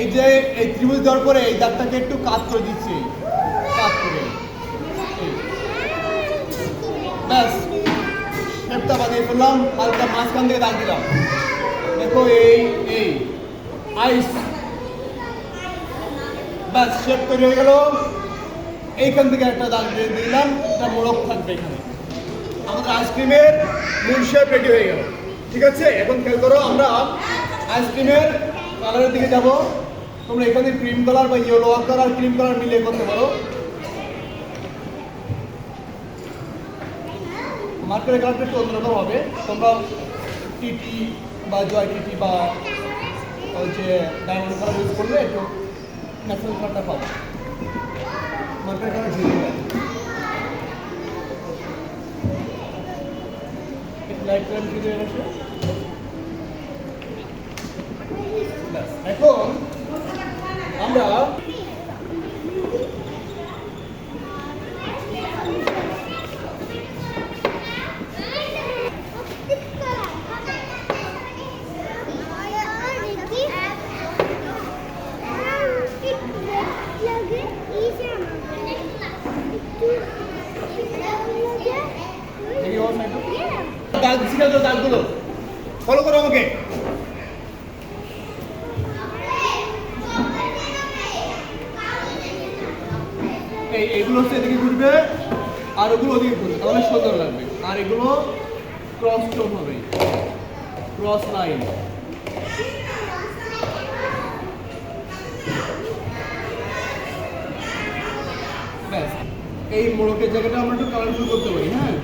এই যে এই ত্রিভুজ দেওয়ার পরে এই দাগটাকে একটু কাজ করে দিচ্ছি। কাট করে। ব্যাস। শেপটা বানিয়ে ফেললাম, হালকা মাঝখান থেকে দাগ দিলাম। দেখো এই এই। আইস। ব্যাস, শেপ তৈরি হয়ে গেল। এইখান থেকে একটা দাগ দিয়ে দিলাম এটা মোড়ক থাকবে এখানে। আমাদের আইসক্রিমের মূল শেপ রেডি হয়ে গেল। ঠিক আছে? এখন খেয়াল করো, আমরা আইসক্রিমের কালারের দিকে যাব। তোমরা এখানে ক্রিম কালার বা ইয়েলো কালার ক্রিম কালার মিলিয়ে করতে পারো। মার্কারের কালারটা একটু অন্যরকম হবে। তোমরা টিটি বা জয় টিটি বা ওই যে ডায়মন্ড কালার ইউজ করলে একটু ন্যাচারাল কালারটা পাবে। মার্কারের কালার দেয় একটু লাইট কালার ঝুলিয়ে রাখো ব্যাস, এখন আমরা। দাগ শিখে দাগগুলো ফলো করো আমাকে এগুলো হচ্ছে এদিকে ঘুরবে, আর ওগুলো ওদিকে ঘুরবে। তাহলে সুন্দর লাগবে আর এগুলো ক্রস টোন হবে। ক্রস লাইন ব্যাস। এই মোড়কের জায়গাটা আমরা একটু কালারফুল করতে পারি হ্যাঁ?